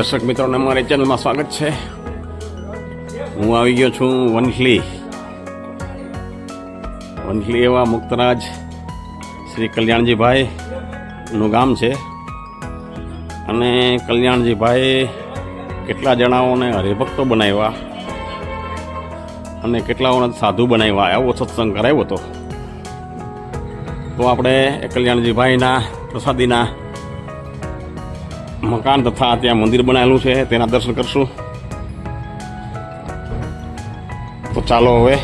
દર્શક મિત્રોને અમારી ચેનલમાં સ્વાગત છે. હું આવી ગયો છું વંથલી. વંથલી એવા મુક્તરાજ શ્રી કલ્યાણજીભાઈ નું ગામ છે. અને કલ્યાણજીભાઈ કેટલા જણાઓને હરિભક્તો બનાવ્યા અને કેટલાઓને સાધુ બનાવ્યા એવો સત્સંગ કરાવ્યો હતો. તો આપણે કલ્યાણજીભાઈના પ્રસાદીના મકાન તથા ત્યાં મંદિર બનાવેલું છે, તેના દર્શન કરશું. તો ચાલો હવે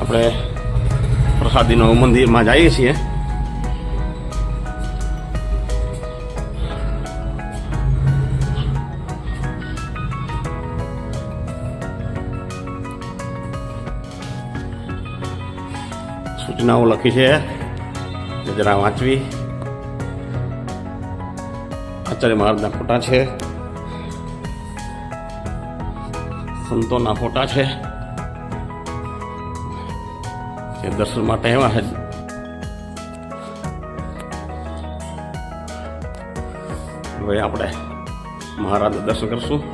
આપણે પ્રસાદીનો મંદિરમાં જઈએ છીએ. સૂચનાઓ લખી છે, જરા વાંચવી. આચાર્ય મહારાજના ફોટા છે. સંતોના ફોટા છે. એ દર્શન માટે એવા છે. હવે આપણે મહારાજ દર્શન કરશું.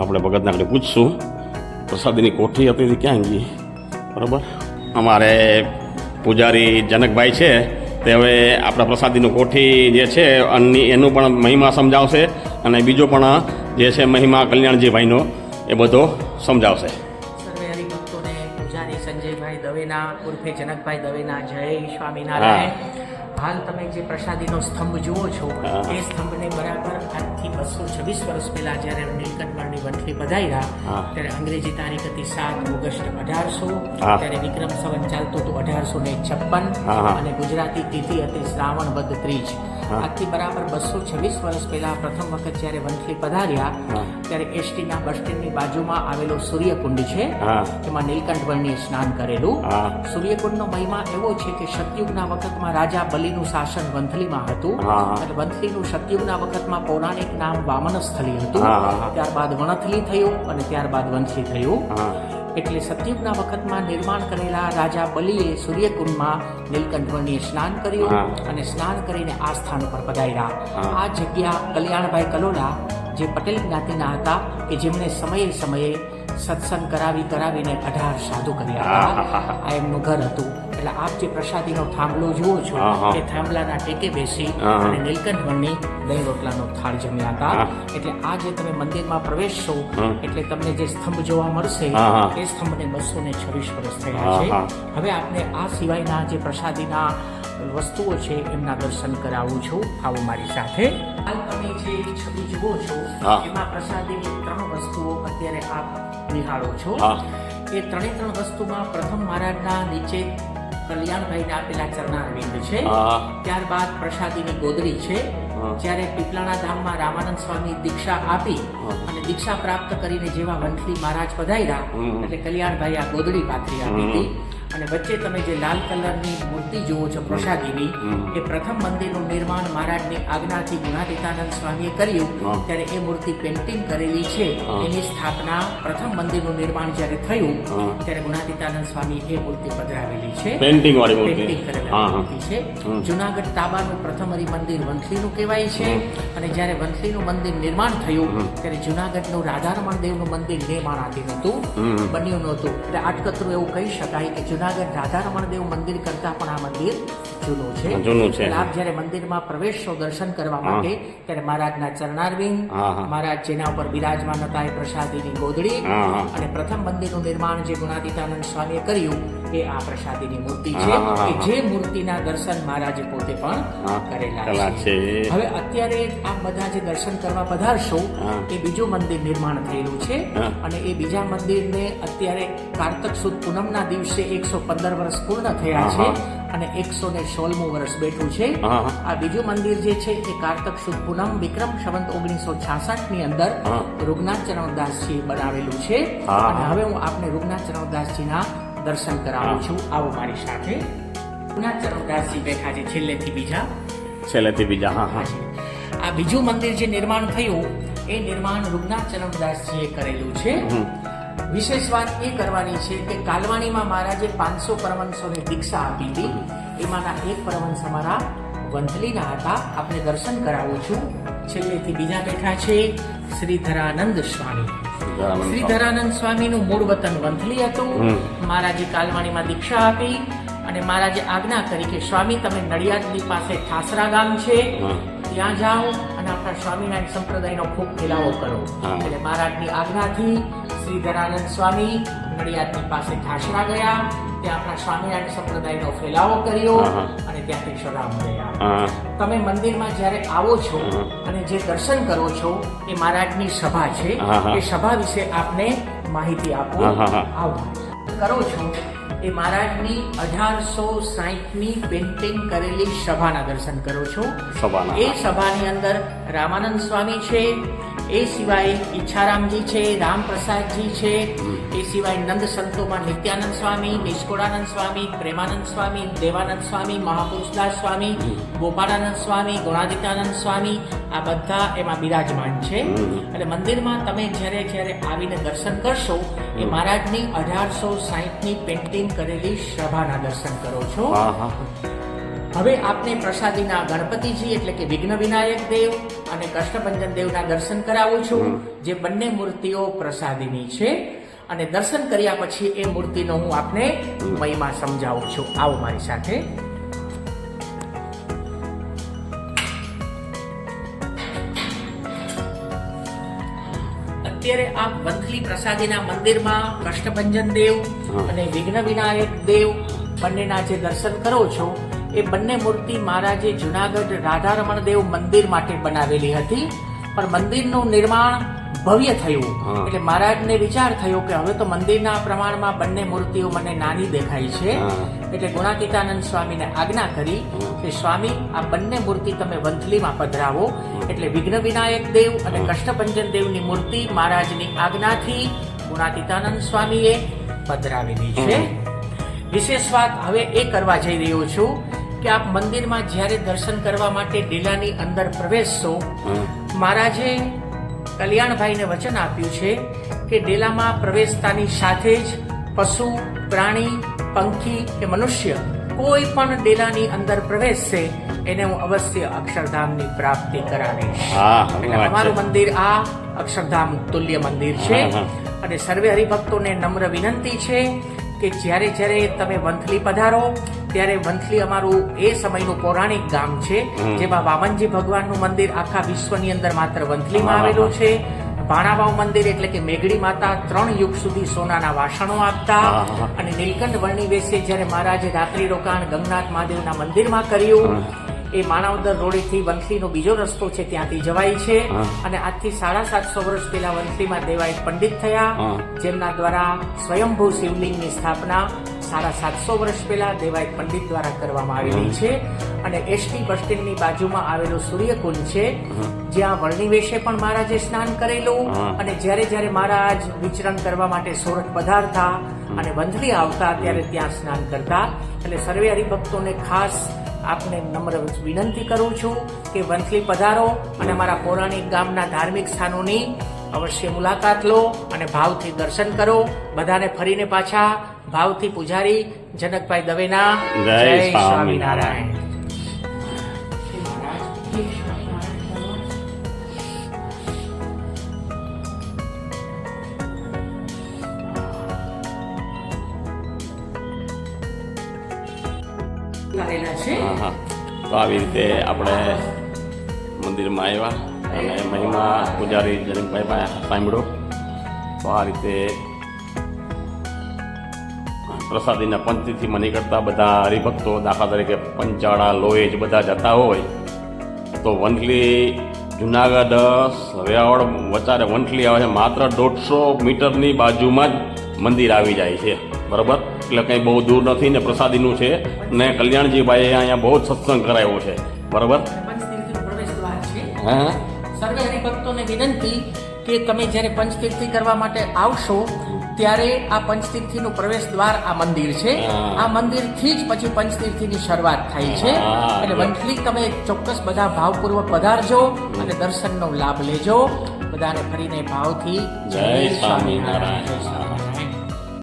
આપણે ભગતને આગળ પૂછશું. પ્રસાદીની કોઠી હતી તે ક્યાં ગઈ? બરાબર? અમારે પૂજારી જનકભાઈ છે તે હવે આપણા પ્રસાદીનું કોઠી જે છે અન્ની એનું પણ મહિમા સમજાવશે અને બીજો પણ જે છે મહિમા કલ્યાણજીભાઈનો એ બધો સમજાવશે. સંજયભાઈ દવેના ઉર્ફે જનકભાઈ દવેના જય સ્વામિનારાયણ. હાલ તમે જે પ્રસાદીનો સ્તંભ જુઓ છો એ સ્તંભને બરાબર આજથી બસો છવ્વીસ વર્ષ પહેલા જ્યારે નીલકંઠમણની વંથલી બધાયરા ત્યારે અંગ્રેજી તારીખ હતી સાત ઓગસ્ટ અઢારસો ત્યારે વિક્રમ સંવત ચાલતો હતો અઢારસો ને છપ્પન. અને ગુજરાતી તિથિ હતી શ્રાવણ વદ ત્રીજ. આજથી બરાબર બસો છવ્વીસ વર્ષ પહેલા પ્રથમ વખત જ્યારે વંથલી પધાર્યા. ત્યારે એસટીના બસ સ્ટેન્ડની બાજુમાં આવેલો સૂર્યકુંડ છે એમાં નીલકંઠ વર્ણીએ સ્નાન કરેલું. સૂર્યકુંડ સૂર્યકુંડનો મહિમા એવો છે કે સતયુગના વખતમાં રાજા બલિનું શાસન વંથલીમાં હતું. અને વંથલીનું સતયુગના વખતમાં પૌરાણિક નામ વામનસ્થલી હતું. ત્યારબાદ વણથલી થયું અને ત્યારબાદ વંથલી થયું. એટલે સતયુગના વખતમાં નિર્માણ કરેલા રાજા બલિએ સૂર્યકુંડમાં નીલકંઠવર્ણીએ સ્નાન કર્યું અને સ્નાન કરીને આ સ્થાન ઉપર પધાર્યા. આ જગ્યા કલ્યાણભાઈ કલોલા જે પટેલ જ્ઞાતિના હતા કે જેમણે સમયે સમયે સત્સંગ કરાવી કરાવીને અઢાર સાધુ કર્યા હતા. આ એમનું ઘર હતું. એટલે આપ જે પ્રસાદીનો થાંભલો જુઓ છો. એ થાંભલાના ટેકે બેસી. અને નીલકંઠ વણની દહીં રોટલાનો થાળ જમ્યા હતા. એટલે આ જે તમે મંદિરમાં પ્રવેશશો એટલે તમને જે સ્તંભ જોવા મળશે. એ સ્તંભને બસો ને છવ્વીસ વર્ષ થયા છે. હવે આપને આ સિવાયના જે પ્રસાદીના વસ્તુઓ છે એમના દર્શન કરાવું છું. આવો મારી સાથે. હાલ તમે જે છબી જુઓ છો એમાં પ્રસાદીની ત્રણ વસ્તુઓ અત્યારે આપ નિહાળો છો. એ ત્રણે ત્રણ વસ્તુમાં પ્રથમ મહારાજના નીચે કલ્યાણભાઈને આપેલા ચરણારવિંદ છે. ત્યારબાદ પ્રસાદીની ગોદરી છે. જ્યારે પીપલાણા ધામમાં રામાનંદ સ્વામી દીક્ષા આપી અને દીક્ષા પ્રાપ્ત કરીને જેવા વંથલી મહારાજ પધાર્યા. એટલે કલ્યાણભાઈ આ ગોદડી પાથરી આપી હતી. અને વચ્ચે તમે જે લાલ કલરની મૂર્તિ જુઓ છો પ્રસાદીની એ પ્રથમ મંદિરનું નિર્માણ મહારાજની આજ્ઞાથી ગુણાતીતાનંદ સ્વામીએ કર્યું. ત્યારે એ મૂર્તિ પેન્ટિંગ કરેલી છે. એની સ્થાપના પ્રથમ મંદિરનું નિર્માણ જ્યારે થયું ત્યારે ગુણાતીતાનંદ સ્વામી એ મૂર્તિ પધરાવેલી છે. પેન્ટિંગ વાળી મૂર્તિ. છે. જુનાગઢ તાબાનું પ્રથમ હરિમંદિર વંથલીનું કહેવાય છે. અને જ્યારે વંથલીનું મંદિર નિર્માણ થયું ત્યારે જુનાગઢનું રાધારમણ દેવનું મંદિર નિર્માણાધીન હતું. બન્યું નહોતું. એટલે આટકતરું એવું કહી શકાય કે જુનાગઢ રાધારમણ દેવ મંદિર કરતાં પણ આ મંદિર જૂનું છે જૂનું છે. આપ જ્યારે મંદિરમાં પ્રવેશો દર્શન કરવા માટે ત્યારે મહારાજના ચરણારવિંદ. મહારાજ જેના ઉપર બિરાજમાન હતા એ પ્રસાદીની ગોદડી. અને પ્રથમ મંદિરનું નિર્માણ જે ગુણાતીતાનંદ સ્વામીએ કર્યું એ આ પ્રસાદીની મૂર્તિ છે કે જે મૂર્તિના દર્શન મહારાજે પોતે પણ કરેલા છે. હવે અત્યારે આ બધા જે દર્શન કરવા પધારશો એ બીજું મંદિર નિર્માણ થયેલું છે અને એ બીજા મંદિરને અત્યારે કારતક સુદ પૂનમના દિવસે એકસો પંદર વર્ષ પૂર્ણ થયા છે અને એકસો ને સોળમું વર્ષ બેઠું છે. આ બીજું મંદિર જે છે એ કારતક સુદ પૂનમ વિક્રમ સંવંત ઓગણીસો છાસઠની અંદર. રૂગનાથ ચરણદાસજી બનાવેલું છે. અને હવે હું આપને રૂગનાથ ચરણદાસજીના દર્શન કરાવું છું. આવો મારી સાથે. પુના ચરણદાસજી બેઠા છે છેલ્લેથી બીજા. છેલ્લેથી બીજા હા હા. આ બીજું મંદિર જે નિર્માણ થયું એ નિર્માણ રૂગનાથ ચરણદાસજીએ કરેલું છે. વિશેષ વાત એ કરવાની છે કે કાલવાણીમાં મહારાજે પાંચસો પરવંશોને દીક્ષા આપી હતી. એમાંના એક પરવંશ અમારા વંથલીના હતા. આપણે દર્શન કરાવું છું. છેલ્લેથી બીજા બેઠા છે શ્રીધરાનંદ સ્વામી. શ્રીધરાનંદ સ્વામીનું મૂળ વતન વંથલી હતું. મહારાજે કાલવાણીમાં દીક્ષા આપી અને મહારાજે આજ્ઞા કરી કે સ્વામી તમે નડિયાદની પાસે ઠાસરા ગામ છે. ત્યાં જાઓ. અને આપણા સ્વામિનારાયણ સંપ્રદાયનો ખૂબ ફેલાવો કરો એટલે મહારાજની આજ્ઞાથી શ્રીધરાનંદ સ્વામી નડિયાદની પાસે ઠાસરા ગયા. ત્યાં આપણા સ્વામિનારાયણ સંપ્રદાયનો ફેલાવો કર્યો. અને ત્યાંથી શરાબ ગયા તમે મંદિરમાં જ્યારે આવો છો અને જે દર્શન કરો છો એ મહારાજની સભા છે. એ સભા વિશે આપને માહિતી આપો. આવો. કરો છો. એ મહારાજની અઢારસો સાહીઠની પેન્ટિંગ કરેલી સભાના દર્શન કરો છો. એ સભાની અંદર રામાનંદ સ્વામી છે એ સિવાય ઈચ્છારામજી છે રામપ્રસાદજી છે એ સિવાય નંદ સંતોમાં નિત્યાનંદ સ્વામી નિષ્કુળાનંદ સ્વામી પ્રેમાનંદ સ્વામી દેવાનંદ સ્વામી મહાપુરુષદાસ સ્વામી ગોપાળાનંદ સ્વામી ગુણાદિત્યાનંદ સ્વામી આ બધા એમાં બિરાજમાન છે. એટલે મંદિરમાં તમે જ્યારે જ્યારે આવીને દર્શન કરશો એ મહારાજની અઢારસો સાહીઠની પેન્ટિંગ કરેલી સભાના દર્શન કરો છો. હવે આપને પ્રસાદીના ગણપતિજી એટલે કે વિઘ્ન વિનાયક દેવ અને કષ્ટભંજન દેવના દર્શન કરાવું છું જે બંને મૂર્તિઓ પ્રસાદીની છે. અને દર્શન કર્યા પછી એ મૂર્તિનો હું આપને મહિમા સમજાવું છું. આવો મારી સાથે. અત્યારે આપ વંથલી પ્રસાદીના મંદિરમાં કષ્ટભંજન દેવ અને વિઘ્ન વિનાયક દેવ બંનેના જે દર્શન કરો છો એ બંને મૂર્તિ મહારાજે જુનાગઢ રાધારમણ દેવ મંદિર માટે બનાવેલી હતી. પણ મંદિરનું નિર્માણ ભવ્ય થયું. એટલે મહારાજને વિચાર થયો કે હવે તો મંદિરના પ્રમાણમાં બંને મૂર્તિઓ મને નાની દેખાય છે. એટલે ગુણાતીતાનંદ સ્વામીને આજ્ઞા કરી કે સ્વામી આ બંને મૂર્તિ તમે વંથલીમાં પધરાવો. એટલે વિઘ્ન વિનાયક દેવ અને કષ્ટભંજન દેવની મૂર્તિ મહારાજની આજ્ઞાથી ગુણાતીતાનંદ સ્વામીએ પધરાવેલી છે. વિશેષ વાત હવે એ કરવા જઈ રહ્યો છું કે આપ મંદિરમાં જ્યારે દર્શન કરવા માટે ડેલાની અંદર પ્રવેશશો મહારાજે કલ્યાણભાઈને વચન આપ્યું છે કે ડેલામાં પ્રવેશતાની સાથે જ પશુ પ્રાણી પંખી કે મનુષ્ય કોઈ પણ ડેલાની અંદર પ્રવેશશે એને હું અવશ્ય અક્ષરધામની પ્રાપ્તિ કરાવીશ. અમારું મંદિર આ અક્ષરધામ તુલ્ય મંદિર છે. અને સર્વે હરિભક્તોને નમ્ર વિનંતી છે કે જ્યારે જ્યારે તમે વંથલી પધારો ત્યારે વંથલી અમારું એ સમયનું પૌરાણિક ગામ છે જેમાં વામનજી ભગવાનનું મંદિર આખા વિશ્વની અંદર માત્ર વંથલીમાં આવેલું છે. ભાણાબાવ મંદિર એટલે કે મેઘડી માતા ત્રણ યુગ સુધી સોનાના વાસણો આપતા. અને નીલકંઠ વર્ણી વેસે જ્યારે મહારાજે રાત્રિ રોકાણ ગંગનાથ મહાદેવના મંદિરમાં કર્યું. એ માણાવદર રોડેથી વંથલીનો બીજો રસ્તો છે ત્યાંથી જવાય છે. અને આજથી સાડા સાતસો વર્ષ પહેલા વંથલીમાં દેવાય પંડિત થયા. જેમના દ્વારા સ્વયંભૂ શિવલિંગની સ્થાપના સાડા સાતસો વર્ષ પહેલા દેવાય પંડિત દ્વારા કરવામાં આવેલી છે અને એસટી બસ સ્ટેન્ડની બાજુમાં આવેલો સૂર્યકુંડ છે. જ્યાં વર્ણિવેશે પણ મહારાજે સ્નાન કરેલું અને જ્યારે જ્યારે મહારાજ વિચરણ કરવા માટે સોરઠ પધારતા અને વંથલી આવતા ત્યારે ત્યાં સ્નાન કરતા. એટલે સર્વે હરિભક્તોને ખાસ આપને નમ્ર વિનંતી કરું છું કે વંથલી પધારો અને અમારા પૌરાણિક ગામના ધાર્મિક સ્થાનોની અવશ્ય મુલાકાત લો અને ભાવથી દર્શન કરો. બધાને ફરીને પાછા ભાવથી પૂજારી જનકભાઈ દવેના જય સ્વામિનારાયણ. તો આવી રીતે આપણે મંદિરમાં આવ્યા. અને મહિમા પૂજારી જરીનભાઈ સાંભળો. સાંભળ્યો તો આ રીતે પ્રસાદીના મની નીકળતા બધા હરિભક્તો દાખલા તરીકે પંચાળા લોહેજ બધા જતા હોય. તો વંથલી જુનાગઢ વેવાવળ વચારે વંથલી આવે છે. માત્ર દોઢસો મીટરની બાજુમાં જ મંદિર આવી જાય છે. બરાબર? એટલે કંઈ બહુ દૂર નથી ને પ્રસાદીનું છે. ને કલ્યાણજીભાઈએ અહીંયા બહુ જ સત્સંગ કરાવ્યો છે. બરાબર? હા. સર્વે હરિભક્તોને વિનંતી કે તમે જ્યારે પંચતીર્થી કરવા માટે આવશો ત્યારે આ પંચતીર્થીનું પ્રવેશ દ્વાર આ મંદિર છે. આ મંદિરથી જ પછી પંચતીર્થીની શરૂઆત થાય છે. એટલે વંથલી તમે ચોક્કસ બધા ભાવપૂર્વક પધારજો અને દર્શનનો લાભ લેજો. બધાને ફરીને ભાવથી જય સ્વામિનારાયણ.